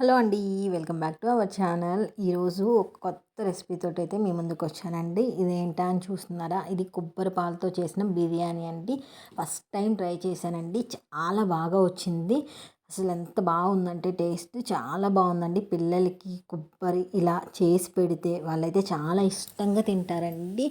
Hello అండి welcome back to our channel. ఈరోజు ఒక కొత్త రెసిపీతో అయితే మీ ముందుకు వచ్చానండి. ఇదేంటా అని చూస్తున్నారా? ఇది కొబ్బరి పాలతో చేసిన బిర్యానీ అండి. ఫస్ట్ టైం ట్రై చేశానండి. చాలా బాగా వచ్చింది. అసలు ఎంత బాగుందంటే టేస్ట్ చాలా బాగుందండి. పిల్లలకి కొబ్బరి ఇలా చేసి పెడితే వాళ్ళైతే చాలా ఇష్టంగా తింటారండి.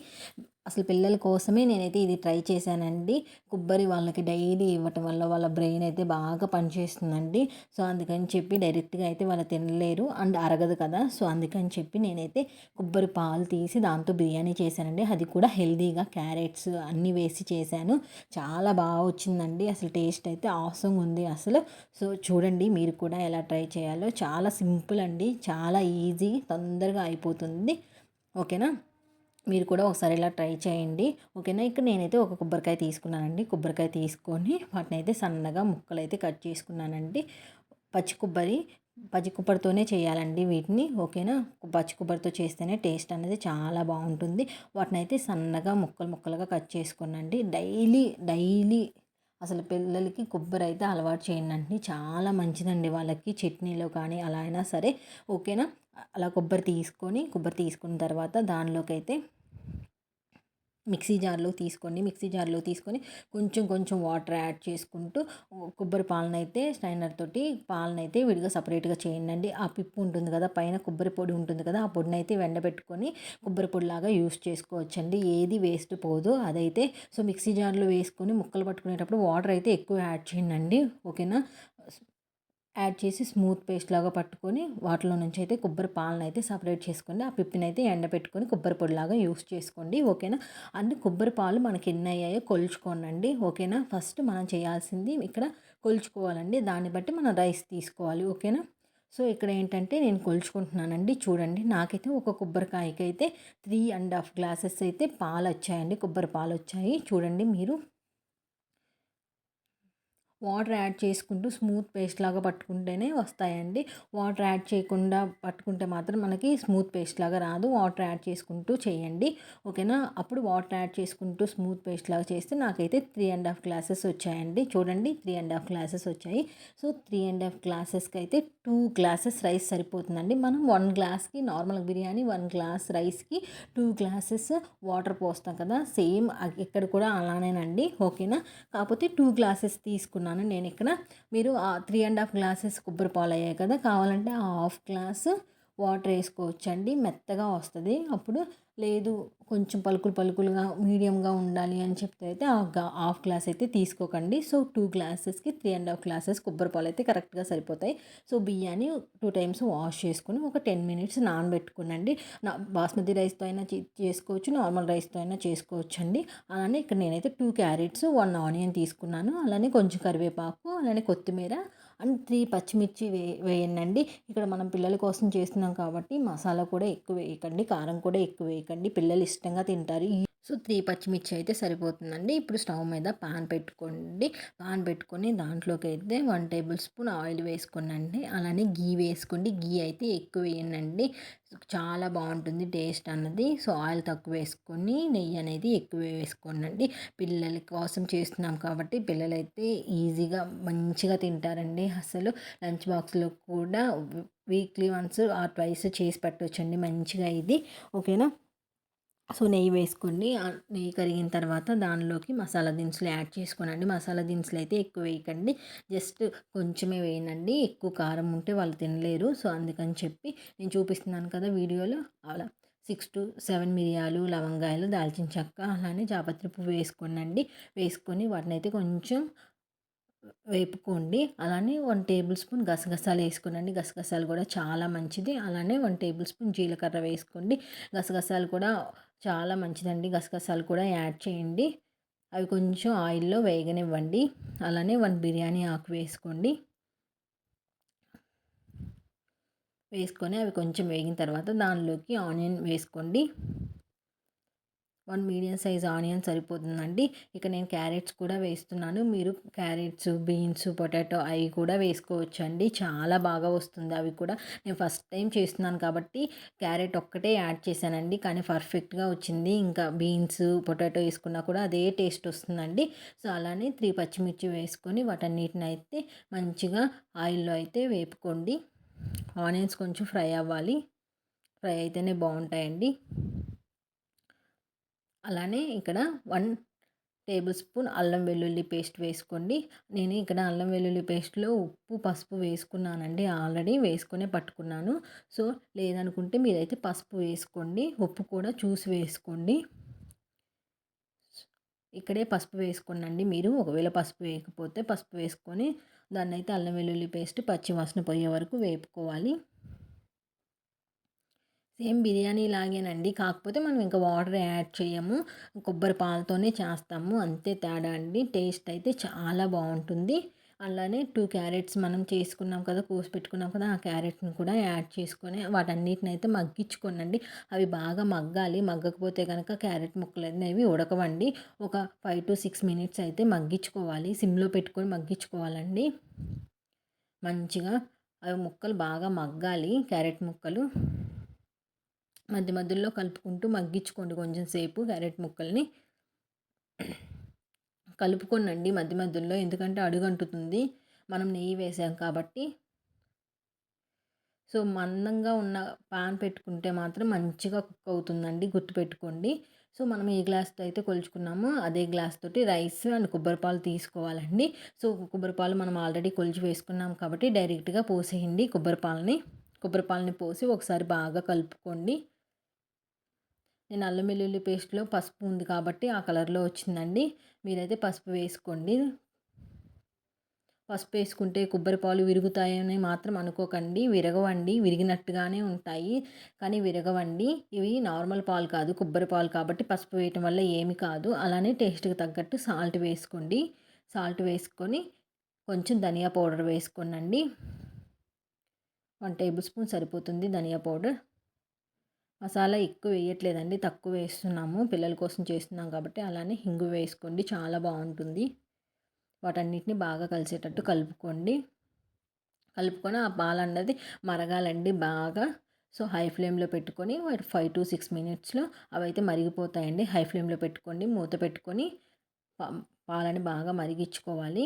అసలు పిల్లల కోసమే నేనైతే ఇది ట్రై చేశానండి. కొబ్బరి వాళ్ళకి డైలీ ఇవ్వటం వల్ల వాళ్ళ బ్రెయిన్ అయితే బాగా పనిచేస్తుందండి. సో అందుకని చెప్పి డైరెక్ట్గా అయితే వాళ్ళు తినలేరు. అండ్ అరగదు కదా! సో అందుకని చెప్పి నేనైతే కొబ్బరి పాలు తీసి దాంతో బిర్యానీ చేశానండి. అది కూడా హెల్దీగా క్యారెట్స్ అన్నీ వేసి చేశాను. చాలా బాగా వచ్చిందండి. అసలు టేస్ట్ అయితే ఆసంగా ఉంది అసలు. సో చూడండి మీరు కూడా ఎలా ట్రై చేయాలో. చాలా సింపుల్ అండి. చాలా ఈజీ తొందరగా అయిపోతుంది. ఓకేనా? మీరు కూడా ఒకసారి ఇలా ట్రై చేయండి. ఓకేనా? ఇక్కడ నేనైతే ఒక కొబ్బరికాయ తీసుకున్నానండి. కొబ్బరికాయ తీసుకొని వాటిని అయితే సన్నగా ముక్కలు అయితే కట్ చేసుకున్నానండి. పచ్చి కొబ్బరి పచ్చి కొబ్బరితోనే చేయాలండి వీటిని. ఓకేనా? పచ్చి కొబ్బరితో చేస్తేనే టేస్ట్ అనేది చాలా బాగుంటుంది. వాటిని అయితే సన్నగా ముక్కలు ముక్కలుగా కట్ చేసుకునండి డైలీ డైలీ అసలు పిల్లలకి కొబ్బరి అయితే అలవాటు చేయండి చాలా మంచిదండి వాళ్ళకి చట్నీలో కానీ అలా అయినా సరే. ఓకేనా? అలా కొబ్బరి తీసుకొని కొబ్బరి తీసుకున్న తర్వాత దానిలోకి అయితే మిక్సీ జార్లో తీసుకోండి మిక్సీ జార్లో తీసుకొని కొంచెం కొంచెం వాటర్ యాడ్ చేసుకుంటూ కొబ్బరి పాలనైతే స్ట్రైనర్ తోటి పాలనైతే విడిగా సపరేట్గా చేయండి ఆ పిప్పు ఉంటుంది కదా పైన కొబ్బరి పొడి ఉంటుంది కదా ఆ పొడిని అయితే వెండబెట్టుకొని కొబ్బరి పొడిలాగా యూస్ చేసుకోవచ్చండి. ఏది వేస్ట్ పోదు. అదైతే సో మిక్సీ జార్లో వేసుకొని ముక్కలు పట్టుకునేటప్పుడు వాటర్ అయితే ఎక్కువ యాడ్ చేయండి ఓకేనా? యాడ్ చేసి స్మూత్ పేస్ట్ లాగా పట్టుకొని వాటిలో నుంచి అయితే కొబ్బరి పాలను అయితే సపరేట్ చేసుకోండి. ఆ పిప్పిని అయితే ఎండబెట్టుకొని కొబ్బరి పొడిలాగా యూస్ చేసుకోండి. ఓకేనా? అన్ని కొబ్బరి పాలు మనకి ఎన్ని అయ్యాయో కొలుచుకోనండి. ఓకేనా? ఫస్ట్ మనం చేయాల్సింది ఇక్కడ కొలుచుకోవాలండి. దాన్ని బట్టి మనం రైస్ తీసుకోవాలి. ఓకేనా? సో ఇక్కడ ఏంటంటే నేను కొలుచుకుంటున్నానండి. చూడండి నాకైతే ఒక కొబ్బరికాయకి అయితే త్రీ అండ్ హాఫ్ గ్లాసెస్ అయితే పాలు వచ్చాయండి కొబ్బరి పాలు వచ్చాయి చూడండి మీరు. వాటర్ యాడ్ చేసుకుంటూ స్మూత్ పేస్ట్ లాగా పట్టుకుంటేనే వస్తాయండి. వాటర్ యాడ్ చేయకుండా పట్టుకుంటే మాత్రం మనకి స్మూత్ పేస్ట్ లాగా రాదు. వాటర్ యాడ్ చేసుకుంటూ చేయండి. ఓకేనా? అప్పుడు వాటర్ యాడ్ చేసుకుంటూ స్మూత్ పేస్ట్ లాగా చేస్తే నాకైతే త్రీ అండ్ హాఫ్ గ్లాసెస్ వచ్చాయండి. చూడండి త్రీ అండ్ హాఫ్ గ్లాసెస్ వచ్చాయి. సో త్రీ అండ్ హాఫ్ గ్లాసెస్కి అయితే టూ గ్లాసెస్ రైస్ సరిపోతుందండి. మనం వన్ గ్లాస్కి నార్మల్ బిర్యానీ వన్ గ్లాస్ రైస్కి టూ గ్లాసెస్ వాటర్ పోస్తాం కదా? సేమ్ ఇక్కడ కూడా అలానేనండి. ఓకేనా? కాకపోతే టూ గ్లాసెస్ తీసుకున్నాం తీసుకున్నాను నేను ఇక్కడ మీరు త్రీ అండ్ హాఫ్ గ్లాసెస్ కొబ్బరి పాలు అయ్యాయి కదా కావాలంటే హాఫ్ గ్లాస్ వాటర్ వేసుకోవచ్చండి. మెత్తగా వస్తుంది. అప్పుడు లేదు కొంచెం పలుకులు పలుకులుగా మీడియంగా ఉండాలి అని చెప్తే అయితే హాఫ్ గ్లాస్ అయితే తీసుకోకండి. సో టూ గ్లాసెస్కి త్రీ అండ్ హాఫ్ గ్లాసెస్ కొబ్బరి పాలు అయితే కరెక్ట్గా సరిపోతాయి. సో బియ్యాన్ని టూ టైమ్స్ వాష్ చేసుకుని ఒక టెన్ మినిట్స్ నానబెట్టుకునండి. నా బాస్మతి రైస్తో అయినా చేసుకోవచ్చు నార్మల్ రైస్తో అయినా చేసుకోవచ్చు అండి అలానే ఇక్కడ నేనైతే టూ క్యారెట్స్ వన్ ఆనియన్ తీసుకున్నాను. అలానే కొంచెం కరివేపాకు అలానే కొత్తిమీర అండ్ త్రీ పచ్చిమిర్చి వే వేయండి ఇక్కడ మనం పిల్లల కోసం చేస్తున్నాం కాబట్టి మసాలా కూడా ఎక్కువ వేయకండి కారం కూడా ఎక్కువ వేయకండి. పిల్లలు ఇష్టంగా తింటారు. సో త్రీ పచ్చిమిర్చి అయితే సరిపోతుందండి. ఇప్పుడు స్టవ్ మీద పాన్ పెట్టుకోండి. పాన్ పెట్టుకొని దాంట్లోకి అయితే వన్ టేబుల్ స్పూన్ ఆయిల్ వేసుకోనండి. అలానే గీ వేసుకోండి. గీ అయితే ఎక్కువ వేయండి చాలా బాగుంటుంది టేస్ట్ అన్నది. సో ఆయిల్ తక్కువ వేసుకొని నెయ్యి అనేది ఎక్కువ వేసుకోనండి. పిల్లల కోసం చేస్తున్నాం కాబట్టి పిల్లలైతే ఈజీగా మంచిగా తింటారండి. అసలు లంచ్ బాక్స్లో కూడా వీక్లీ వన్స్ ఆ ట్వైస్ చేసి పెట్టవచ్చండి మంచిగా ఇది. ఓకేనా? సో నెయ్యి వేసుకోండి నెయ్యి కరిగిన తర్వాత దానిలోకి మసాలా దినుసులు యాడ్ చేసుకోనండి. మసాలా దినుసులు అయితే ఎక్కువ వేయకండి. జస్ట్ కొంచెమే వేయనండి ఎక్కువ కారం ఉంటే వాళ్ళు తినలేరు. సో అందుకని చెప్పి నేను చూపిస్తున్నాను కదా వీడియోలో. అలా సిక్స్ టు సెవెన్ మిరియాలు లవంగాయలు దాల్చిన చెక్క అలానే జాపత్రి పువ్వు వేసుకోనండి. వేసుకొని వాటిని అయితే కొంచెం వేపుకోండి. అలానే వన్ టేబుల్ స్పూన్ గసగసాలు వేసుకోనండి. గసగసాలు కూడా చాలా మంచిది. అలానే వన్ టేబుల్ స్పూన్ జీలకర్ర వేసుకోండి. గసగసాలు కూడా చాలా మంచిదండి. గసగసాలు కూడా యాడ్ చేయండి. అవి కొంచెం ఆయిల్లో వేగనివ్వండి. అలానే వన్ బిర్యానీ ఆకు వేసుకోండి. వేసుకొని అవి కొంచెం వేగిన తర్వాత దానిలోకి ఆనియన్ వేసుకోండి. వన్ మీడియం సైజ్ ఆనియన్ సరిపోతుందండి. ఇక నేను క్యారెట్స్ కూడా వేస్తున్నాను. మీరు క్యారెట్స్ బీన్స్ పొటాటో అవి కూడా వేసుకోవచ్చు అండి చాలా బాగా వస్తుంది అవి కూడా. నేను ఫస్ట్ టైం చేస్తున్నాను కాబట్టి క్యారెట్ ఒక్కటే యాడ్ చేశానండి. కానీ పర్ఫెక్ట్గా వచ్చింది. ఇంకా బీన్స్ పొటాటో వేసుకున్నా కూడా అదే టేస్ట్ వస్తుందండి. సో అలానే త్రీ పచ్చిమిర్చి వేసుకొని వాటన్నిటిని అయితే మంచిగా ఆయిల్లో అయితే వేపుకోండి. ఆనియన్స్ కొంచెం ఫ్రై అవ్వాలి. ఫ్రై అయితేనే బాగుంటాయండి. అలానే ఇక్కడ వన్ టేబుల్ స్పూన్ అల్లం వెల్లుల్లి పేస్ట్ వేసుకోండి. నేను ఇక్కడ అల్లం వెల్లుల్లి పేస్ట్లో ఉప్పు పసుపు వేసుకున్నానండి. ఆల్రెడీ వేసుకునే పట్టుకున్నాను. సో లేదనుకుంటే మీరైతే పసుపు వేసుకోండి. ఉప్పు కూడా చూసి వేసుకోండి. ఇక్కడే పసుపు వేసుకోనండి మీరు. ఒకవేళ పసుపు వేయకపోతే పసుపు వేసుకొని దాన్ని అయితే అల్లం వెల్లుల్లి పేస్ట్ పచ్చి వాసన పోయే వరకు వేపుకోవాలి. సేమ్ బిర్యానీ లాగేనండి. కాకపోతే మనం ఇంకా వాటర్ యాడ్ చేయము. కొబ్బరి పాలతోనే చేస్తాము. అంతే తేడా అండి. టేస్ట్ అయితే చాలా బాగుంటుంది. అలానే టూ క్యారెట్స్ మనం చేసుకున్నాం కదా కోసి పెట్టుకున్నాం కదా ఆ క్యారెట్ని కూడా యాడ్ చేసుకొని వాటన్నిటిని అయితే మగ్గించుకోనండి. అవి బాగా మగ్గాలి. మగ్గకపోతే కనుక క్యారెట్ ముక్కలు అనేవి ఉడకవండి. ఒక ఫైవ్ టు సిక్స్ మినిట్స్ అయితే మగ్గించుకోవాలి. సిమ్లో పెట్టుకొని మగ్గించుకోవాలండి. మంచిగా అవి ముక్కలు బాగా మగ్గాలి. క్యారెట్ ముక్కలు. మధ్య మధ్యలో కలుపుకుంటూ మగ్గించుకోండి కొంచెం సేపు క్యారెట్ ముక్కల్ని. కలుపుకోనండి మధ్య మధ్యలో ఎందుకంటే అడుగంటుతుంది. మనం నెయ్యి వేసాం కాబట్టి. సో మందంగా ఉన్న పాన్ పెట్టుకుంటే మాత్రం మంచిగా కుక్ అవుతుందండి గుర్తుపెట్టుకోండి. సో మనం ఏ గ్లాస్తో అయితే కొలుచుకున్నామో అదే గ్లాస్ తోటి రైస్ అండ్ కొబ్బరిపాలు తీసుకోవాలండి. సో కొబ్బరిపాలు మనం ఆల్రెడీ కొలిచి వేసుకున్నాం కాబట్టి డైరెక్ట్గా పోసేయండి కొబ్బరిపాలని కొబ్బరిపాలని పోసి ఒకసారి బాగా కలుపుకోండి. నేను అల్లం వెల్లుల్లి పేస్ట్లో పసుపు ఉంది కాబట్టి ఆ కలర్లో వచ్చిందండి. మీరైతే పసుపు వేసుకోండి. పసుపు వేసుకుంటే కొబ్బరి పాలు విరుగుతాయని మాత్రం అనుకోకండి. విరగవండి. విరిగినట్టుగానే ఉంటాయి. కానీ విరగవండి. ఇవి నార్మల్ పాలు కాదు కొబ్బరి పాలు కాబట్టి పసుపు వేయటం వల్ల ఏమి కాదు. అలానే టేస్ట్కి తగ్గట్టు సాల్ట్ వేసుకోండి. సాల్ట్ వేసుకొని కొంచెం ధనియా పౌడర్ వేసుకోనండి. వన్ టేబుల్ స్పూన్ సరిపోతుంది ధనియా పౌడర్. మసాలా ఎక్కువ వేయట్లేదండి. తక్కువ వేస్తున్నాము. పిల్లల కోసం చేస్తున్నాం కాబట్టి అలానే హింగు వేసుకోండి. చాలా బాగుంటుంది. వాటన్నిటిని బాగా కలిసేటట్టు కలుపుకోండి. కలుపుకొని ఆ పాలు అన్నది మరగాలండి బాగా. సో హై ఫ్లేమ్లో పెట్టుకొని ఫైవ్ టు సిక్స్ మినిట్స్లో అవైతే మరిగిపోతాయండి. హై ఫ్లేమ్లో పెట్టుకోండి. మూత పెట్టుకొని పాలని బాగా మరిగించుకోవాలి.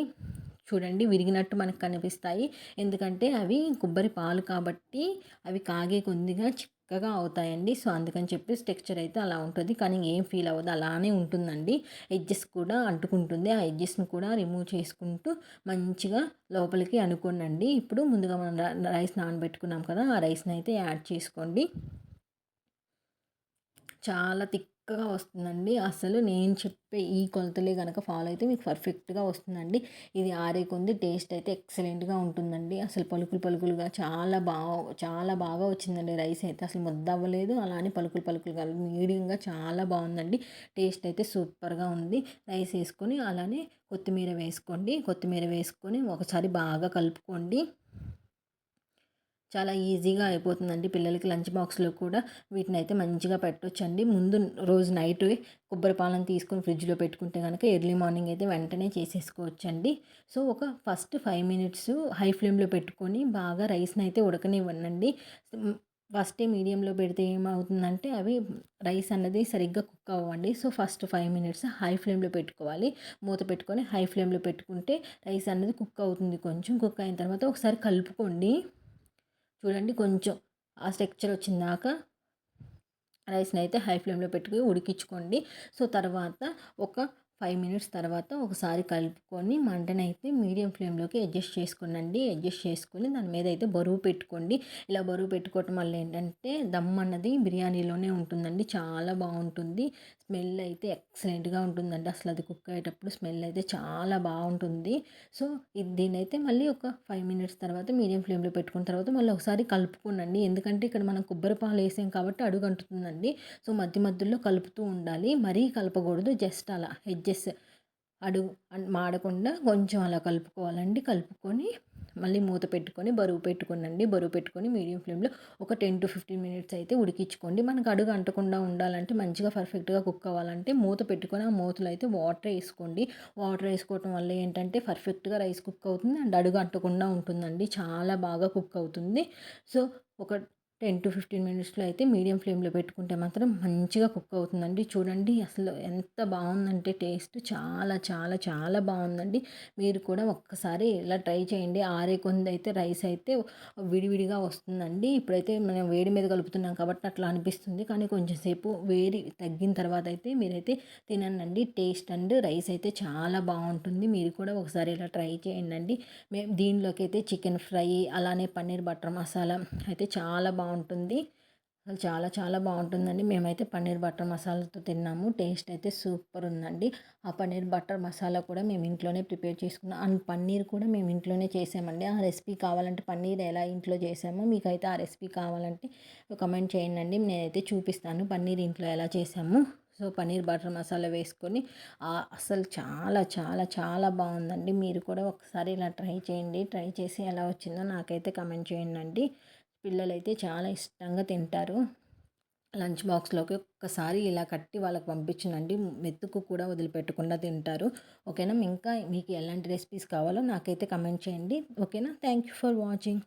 చూడండి విరిగినట్టు మనకు కనిపిస్తాయి. ఎందుకంటే అవి కొబ్బరి పాలు కాబట్టి అవి కాగే కొద్దిగా చక్కగా అవుతాయండి. సో అందుకని చెప్పి టెక్స్చర్ అయితే అలా ఉంటుంది. కానీ ఏం ఫీల్ అవ్వదు. అలానే ఉంటుందండి. ఎడ్జెస్ కూడా అంటుకుంటుంది. ఆ ఎడ్జెస్ని కూడా రిమూవ్ చేసుకుంటూ మంచిగా లోపలికి అనుకోండి ఇప్పుడు ముందుగా మనం రైస్ నానబెట్టుకున్నాం కదా ఆ రైస్ని అయితే యాడ్ చేసుకోండి. చాలా థిక్ చక్కగా వస్తుందండి. అసలు నేను చెప్పే ఈ కొలతలే కనుక ఫాలో అయితే మీకు పర్ఫెక్ట్గా వస్తుందండి. ఇది ఆరే కొంది టేస్ట్ అయితే ఎక్సలెంట్గా ఉంటుందండి. అసలు పలుకులు పలుకులుగా చాలా బాగా చాలా బాగా వచ్చిందండి రైస్ అయితే. అసలు ముద్ద అవ్వలేదు అలానే పలుకులు పలుకులుగా మీడియంగా చాలా బాగుందండి. టేస్ట్ అయితే సూపర్గా ఉంది. రైస్ వేసుకొని అలానే కొత్తిమీర వేసుకోండి. కొత్తిమీర వేసుకొని ఒకసారి బాగా కలుపుకోండి. చాలా ఈజీగా అయిపోతుందండి. పిల్లలకి లంచ్ బాక్స్లో కూడా వీటిని అయితే మంచిగా పెట్టొచ్చండి. ముందు రోజు నైట్ కొబ్బరి పాలను తీసుకొని ఫ్రిడ్జ్లో పెట్టుకుంటే కనుక ఎర్లీ మార్నింగ్ అయితే వెంటనే చేసేసుకోవచ్చండి. సో ఒక ఫస్ట్ ఫైవ్ మినిట్స్ హై ఫ్లేమ్లో పెట్టుకొని బాగా రైస్ని అయితే ఉడకనివ్వండి ఫస్టే మీడియంలో పెడితే ఏమవుతుందంటే అవి రైస్ అన్నది సరిగ్గా కుక్ అవ్వండి so first five minutes high ఫ్లేమ్లో పెట్టుకోవాలి. మూత పెట్టుకొని హై ఫ్లేమ్లో పెట్టుకుంటే రైస్ అన్నది కుక్ అవుతుంది కొంచెం. కుక్ అయిన తర్వాత ఒకసారి కలుపుకోండి. చూడండి కొంచెం ఆ స్ట్రక్చర్ వచ్చిందాక రైస్ని అయితే హై ఫ్లేమ్లో పెట్టుకుని ఉడికించుకోండి. సో తర్వాత ఒక ఫైవ్ మినిట్స్ తర్వాత ఒకసారి కలుపుకొని మంటనైతే మీడియం ఫ్లేమ్లోకి అడ్జస్ట్ చేసుకోనండి. అడ్జస్ట్ చేసుకొని దాని మీద అయితే బరువు పెట్టుకోండి. ఇలా బరువు పెట్టుకోవటం వల్ల ఏంటంటే దమ్ అన్నది బిర్యానీలోనే ఉంటుందండి. చాలా బాగుంటుంది. స్మెల్ అయితే ఎక్సలెంట్గా ఉంటుందండి. అసలు అది కుక్ అయ్యేటప్పుడు స్మెల్ అయితే చాలా బాగుంటుంది. సో ఇది దీని అయితే మళ్ళీ ఒక ఫైవ్ మినిట్స్ తర్వాత మీడియం ఫ్లేమ్లో పెట్టుకున్న తర్వాత మళ్ళీ ఒకసారి కలుపుకోనండి. ఎందుకంటే ఇక్కడ మనం కొబ్బరి పాలు వేసాం కాబట్టి అడుగు అంటుతుందండి సో మధ్య మధ్యలో కలుపుతూ ఉండాలి. మరీ కలపకూడదు. జస్ట్ అలా ఎడ్జెస్ అడుగు మాడకుండా కొంచెం అలా కలుపుకోవాలండి. కలుపుకొని మళ్ళీ మూత పెట్టుకొని బరువు పెట్టుకోనండి బరువు పెట్టుకొని మీడియం ఫ్లేమ్లో ఒక టెన్ టు ఫిఫ్టీన్ మినిట్స్ అయితే ఉడికించుకోండి. మనకు అడుగు అంటకుండా ఉండాలంటే మంచిగా పర్ఫెక్ట్గా కుక్ అవ్వాలంటే మూత పెట్టుకొని ఆ మూతలో అయితే వాటర్ వేసుకోండి. వాటర్ వేసుకోవటం వల్ల ఏంటంటే పర్ఫెక్ట్గా రైస్ కుక్ అవుతుంది అండ్ అడుగు అంటకుండా ఉంటుందండి. చాలా బాగా కుక్ అవుతుంది. సో ఒక టెన్ టు ఫిఫ్టీన్ మినిట్స్లో అయితే మీడియం ఫ్లేమ్లో పెట్టుకుంటే మాత్రం మంచిగా కుక్ అవుతుందండి. చూడండి అసలు ఎంత బాగుందంటే టేస్ట్ చాలా చాలా చాలా బాగుందండి. మీరు కూడా ఒక్కసారి ఇలా ట్రై చేయండి. ఆరే కొంది అయితే రైస్ అయితే విడివిడిగా వస్తుందండి. ఇప్పుడైతే మనం వేడి మీద కలుపుతున్నాం కాబట్టి అట్లా అనిపిస్తుంది. కానీ కొంచెం సేపు వేడి తగ్గిన తర్వాత అయితే మీరైతే తినండి టేస్ట్ అండ్ రైస్ అయితే చాలా బాగుంటుంది. మీరు కూడా ఒకసారి ఇలా ట్రై చేయండి మేము దీనిలోకి అయితే చికెన్ ఫ్రై అలానే పన్నీర్ బటర్ మసాలా అయితే చాలా బాగుంటుంది. అసలు చాలా చాలా బాగుంటుందండి. మేమైతే పన్నీర్ బటర్ మసాలాతో తిన్నాము. టేస్ట్ అయితే సూపర్ ఉందండి. ఆ పన్నీర్ బటర్ మసాలా కూడా మేము ఇంట్లోనే ప్రిపేర్ చేసుకున్నాం. అండ్ పన్నీర్ కూడా మేము ఇంట్లోనే చేసామండి. ఆ రెసిపీ కావాలంటే పన్నీర్ ఎలా ఇంట్లో చేసామో మీకైతే ఆ రెసిపీ కావాలంటే కమెంట్ చేయండి నేనైతే చూపిస్తాను పన్నీర్ ఇంట్లో ఎలా చేసాము. సో పన్నీర్ బటర్ మసాలా వేసుకొని అసలు చాలా చాలా చాలా బాగుందండి. మీరు కూడా ఒకసారి ఇలా ట్రై చేయండి. ట్రై చేసి ఎలా వచ్చిందో నాకైతే కమెంట్ చేయండి పిల్లలైతే చాలా ఇష్టంగా తింటారు. లంచ్ బాక్స్లోకి ఒక్కసారి ఇలా కట్టి వాళ్ళకి పంపించనండి. మెత్తుకు కూడా వదిలిపెట్టకుండా తింటారు. ఓకేనా? ఇంకా మీకు ఎలాంటి రెసిపీస్ కావాలో నాకైతే కమెంట్ చేయండి. ఓకేనా? Thank you for watching.